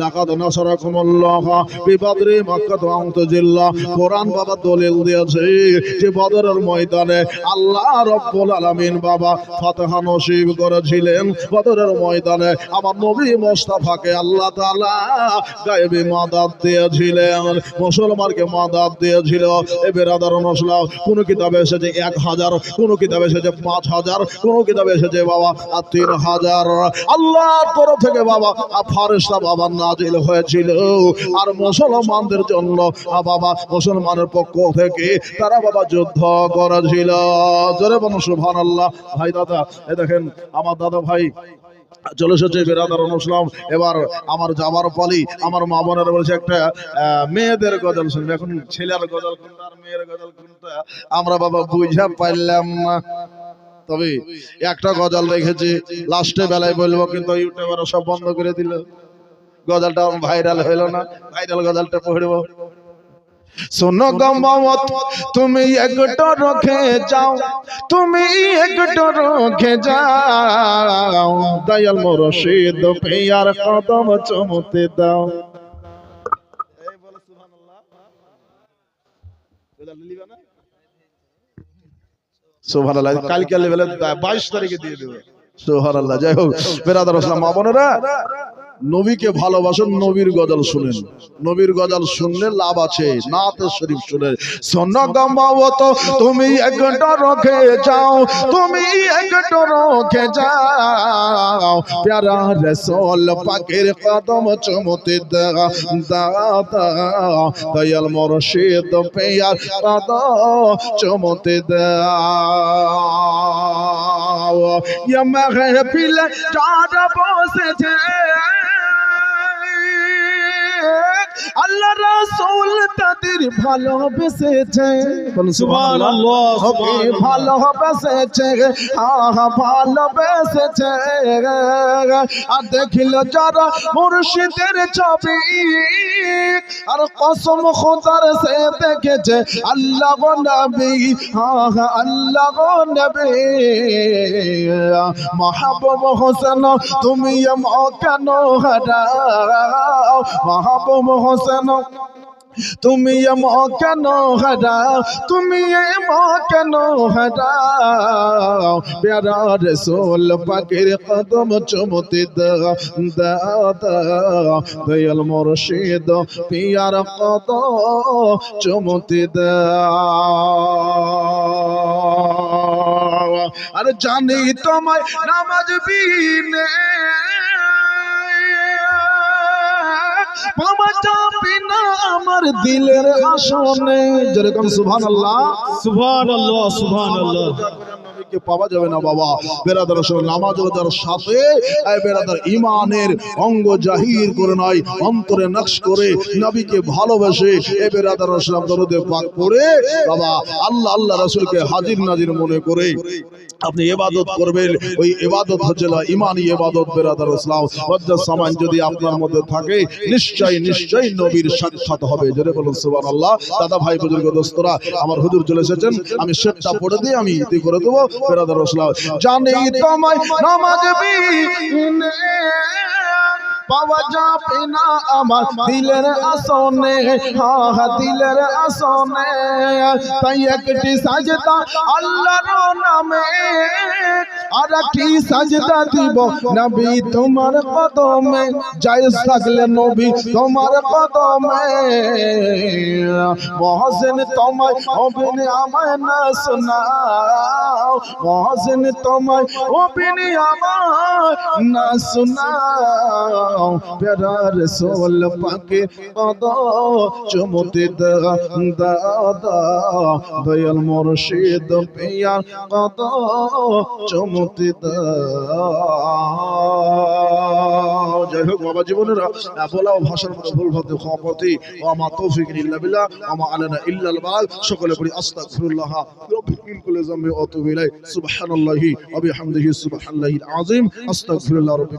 লাকাদ কোরআন বাবা দলিল দিয়েছে যে বদরের ময়দানে আল্লাহ আলামিন বাবা নসিব করেছিলেন। বদরের ময়দানে আমার নবী আল্লাহ তাআলা মাদাত দিয়েছিলেন। মুসলমানকে মাদাত দিয়েছিল। এ বেরাদার মশলা কোন কিতাবে এসেছে এক হাজার, কোন কিতাবে এসেছে পাঁচ হাজার, কোন কিতাবে এসেছে বাবা আর তিন হাজার। আল্লাহর তরফ থেকে বাবা ফারেস্তা বাবা নাজিল হয়েছিল। আর মুসলমানদের জন্য বাবা মুসলমানের পক্ষ থেকে তারা বাবা যুদ্ধ করেছিল। জোরে বলুন সুবহান আল্লাহ ভাই দাদা, এ দেখেন, আমার দাদা ভাই চলে এসেছে বেরাদার অনুষ্ঠান এবার আমার যাবার পালি, আমার মা বোনেরা বলছে, একটা মেয়েদের গজল শুনবে। এখন ছেলের গজল কোনটা আর মেয়ের গজল কোনটা? আমরা বাবা বুঝা পাইলাম না। তবে একটা গজল রেখেছি, লাস্টে বেলায় বলব, কিন্তু ইউটিউবাররা সব বন্ধ করে দিল। গজলটা ভাইরাল হইল না ভাইরাল গজলটা পড়ব। শোনো গমাওত তুমি একটা রখে যাও, তুমি একটা রখে যাও। দয়াল মুর্শিদ পেয়ার কদম চমতে দাও। সুবহানাল্লাহ। কালকে লেভেলে 22 তারিখে দিয়ে দেবে। সুবহানাল্লাহ, যাই হোক। বেরাদার মা বোনেরা নবীকে ভালোবাসেন, নবীর গজল শুনেন। নবীর গজল শুনলে লাভ আছে। নাত শরীফ শুনে, সোনা গামাওত তুমি একটা রখে যাও, তুমি একটা রখে যাও। প্যারা রসুল পাকের কদম চমতে দাও দয়াল মুর্শিদ পেয়ার কদম চমতে দাও। ইয়া মাহফিল চাঁদ বসেছে আল্লাহ রাসূল তাদের ভালোবেসেছে সুবহানাল্লাহ, হবে ভালোবেসেছে আহা ভালোবেসেছে আর দেখিল যারা মুর্শিদের ছবি আর কসম খোদার সে দেখেছে আল্লাহ গো নবী আহা আল্লাহ গো নবী। মাহবুব হোসেন তুমি কেন হারাও মাহবুব হোসেন। তুমি কেন হারাও তুমি কেন হারাও প্যারা রসোল পাকের কদম চমতে দয়াল মুর্শিদ পিয়ার কদম চমতে আরে জানি তোমায় নামাজ বিনে পাওয়া যাবে না আমার দিলের আসনে। যেরকম সুবহানাল্লাহ। সুবহানাল্লাহ সুবহানাল্লাহ। নবীকে পাওয়া যাবে না, বাবা। বেরাদার নামাজ রোজার সাথে বেরাদার ইমানের অঙ্গ জাহির করে নয় অন্তরে নকশ করে নবীকে ভালোবেসে এ বেরাদার রসুলাম দরুদে পাক করে বাবা, আল্লাহ আল্লাহ রাসূলকে হাজির নাজির মনে করে আপনি ইবাদত করবেন। ওই ইবাদত হচ্ছে না ইমানি ইবাদত বেরাদার ইসলাম হজ্জার সামান যদি আপনার মধ্যে থাকে, নিশ্চয়ই নিশ্চয়ই নবীর সাক্ষাৎ হবে। জোরে বলুন, সুবহানাল্লাহ। দাদা ভাই, বুজুর্গ, দোস্তরা, আমার হুজুর চলে এসেছেন। আমি শেখটা পড়ে দিয়ে আমি ইতি করে দেবো। বেরাদার ইসলাম জানি তোমায় নামাজ বিনে পাওয়া যাবে না আমার দিলের আসনে। হা দিলের আসনে। তাই একটি সাজদা আল্লাহর নামে। আর কি সাজদা দিব নবী তোমার কদমে। জায়েজ থাকলে নবী তোমার কদমে। মহসিন তোমায় অভিনে আমায় না। শোনাও মহসিন তোমায় অভিনে আমায় না শোনাও প্যারা রসোল পাকে কদ চমতে দাও দয়াল মুর্শিদ পিয়ার কদ চমতে দাও যাই হোক, বাবা জীবনের বলা ভাষার মতো ভুল ভাবতে ক্ষমাপতি, ও আমা তৌফিক ইল্লা বিল্লাহ, আমা আলানা বাল, সকলে পড়ি আস্তাগফিরুল্লাহ, রব্বি মিন কুল্লি যামবি ওয়া সুবহানাল্লাহি ওয়া বিহামদিহি সুবহানাল্লাহিল আযীম, আস্তাগফিরুল্লাহ, রব্বি